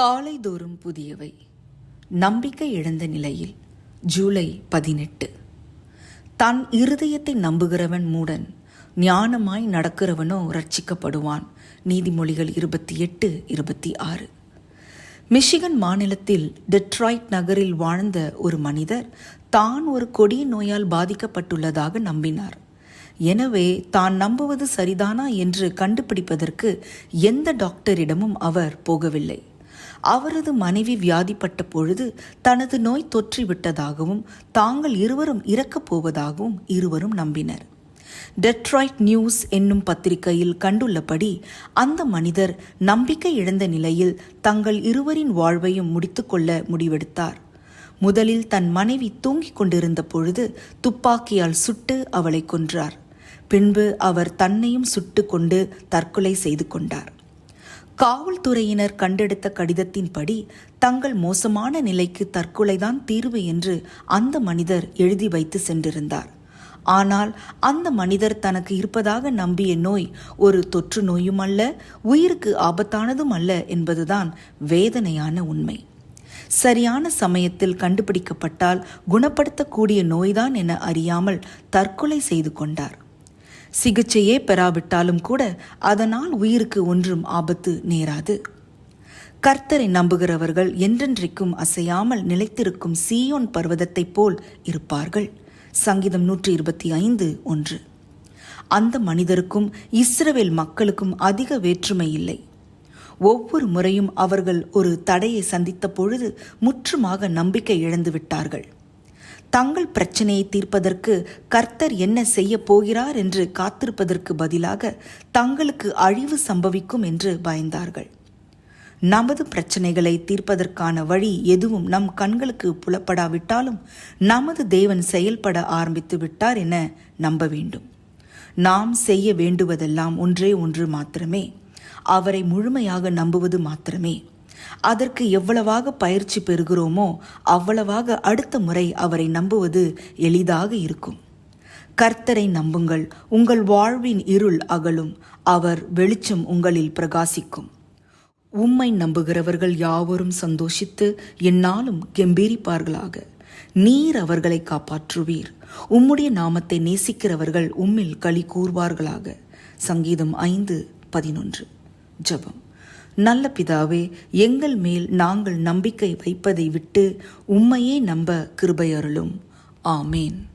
காலைதோறும் புதியவை. நம்பிக்கை இழந்த நிலையில் ஜூலை பதினெட்டு. தன் இருதயத்தை நம்புகிறவன் மூடன் ஞானமாய் நடக்கிறவனோ ரட்சிக்கப்படுவான். நீதிமொழிகள் இருபத்தி எட்டு இருபத்தி ஆறு. மிஷிகன் மாநிலத்தில் டெட்ராய்ட் நகரில் வாழ்ந்த ஒரு மனிதர் தான் ஒரு கொடிய நோயால் பாதிக்கப்பட்டுள்ளதாக நம்பினார். எனவே தான் நம்புவது சரிதானா என்று கண்டுபிடிப்பதற்கு எந்த டாக்டரிடமும் அவர் போகவில்லை. அவரது மனைவி வியாதிப்பட்ட பொழுது தனது நோய் தொற்றிவிட்டதாகவும் தாங்கள் இருவரும் இறக்கப் போவதாகவும் இருவரும் நம்பினர். டெட்ராய்ட் நியூஸ் என்னும் பத்திரிகையில் கண்டுள்ளபடி அந்த மனிதர் நம்பிக்கை இழந்த நிலையில் தங்கள் இருவரின் வாழ்வையும் முடித்துக்கொள்ள முடிவெடுத்தார். முதலில் தன் மனைவி தூங்கிக் கொண்டிருந்த பொழுது துப்பாக்கியால் சுட்டு அவளை கொன்றார். பின்பு அவர் தன்னையும் சுட்டு கொண்டு தற்கொலை செய்து கொண்டார். காவல்துறையினர் கண்டெடுத்த கடிதத்தின்படி தங்கள் மோசமான நிலைக்கு தற்கொலைதான் தீர்வு என்று அந்த மனிதர் எழுதி வைத்து சென்றிருந்தார். ஆனால் அந்த மனிதர் தனக்கு இருப்பதாக நம்பிய நோய் ஒரு தொற்று நோயும் அல்ல உயிருக்கு ஆபத்தானதும் அல்ல என்பதுதான் வேதனையான உண்மை. சரியான சமயத்தில் கண்டுபிடிக்கப்பட்டால் குணப்படுத்தக்கூடிய நோய்தான் என அறியாமல் தற்கொலை செய்து கொண்டார். சிகிச்சையே பெறாவிட்டாலும் கூட அதனால் உயிருக்கு ஒன்றும் ஆபத்து நேராது. கர்த்தரை நம்புகிறவர்கள் என்றென்றைக்கும் அசையாமல் நிலைத்திருக்கும் சீயோன் பர்வதத்தைப் போல் இருப்பார்கள். சங்கீதம் நூற்றி இருபத்தி ஐந்து ஒன்று. அந்த மனிதருக்கும் இஸ்ரவேல் மக்களுக்கும் அதிக வேற்றுமை இல்லை. ஒவ்வொரு முறையும் அவர்கள் ஒரு தடையை சந்தித்த பொழுது முற்றுமாக நம்பிக்கை இழந்து விட்டார்கள். தங்கள் பிரச்சனையை தீர்ப்பதற்கு கர்த்தர் என்ன செய்ய போகிறார் என்று காத்திருப்பதற்கு பதிலாக தங்களுக்கு அழிவு சம்பவிக்கும் என்று பயந்தார்கள். நமது பிரச்சனைகளை தீர்ப்பதற்கான வழி எதுவும் நம் கண்களுக்கு புலப்படாவிட்டாலும் நமது தேவன் செயல்பட ஆரம்பித்து விட்டார் என நம்ப வேண்டும். நாம் செய்ய வேண்டுவதெல்லாம் ஒன்றே ஒன்று மாத்திரமே. அவரை முழுமையாக நம்புவது மாத்திரமே. அதற்கு எவ்வளவாக பயிற்சி பெறுகிறோமோ அவ்வளவாக அடுத்த முறை அவரை நம்புவது எளிதாக இருக்கும். கர்த்தரை நம்புங்கள் உங்கள் வாழ்வின் இருள் அகலும் அவர் வெளிச்சம் உங்களில் பிரகாசிக்கும். உம்மை நம்புகிறவர்கள் யாவரும் சந்தோஷித்து என்னாலும் கெம்பீரிப்பார்களாக. நீர் அவர்களை காப்பாற்றுவீர். உம்முடைய நாமத்தை நேசிக்கிறவர்கள் உம்மில் களி கூறுவார்களாக சங்கீதம் ஐந்து பதினொன்று. ஜபம். நல்ல பிதாவே எங்கள் மேல் நாங்கள் நம்பிக்கை வைப்பதை விட்டு உம்மையே நம்ப கிருபையருளும். ஆமேன்.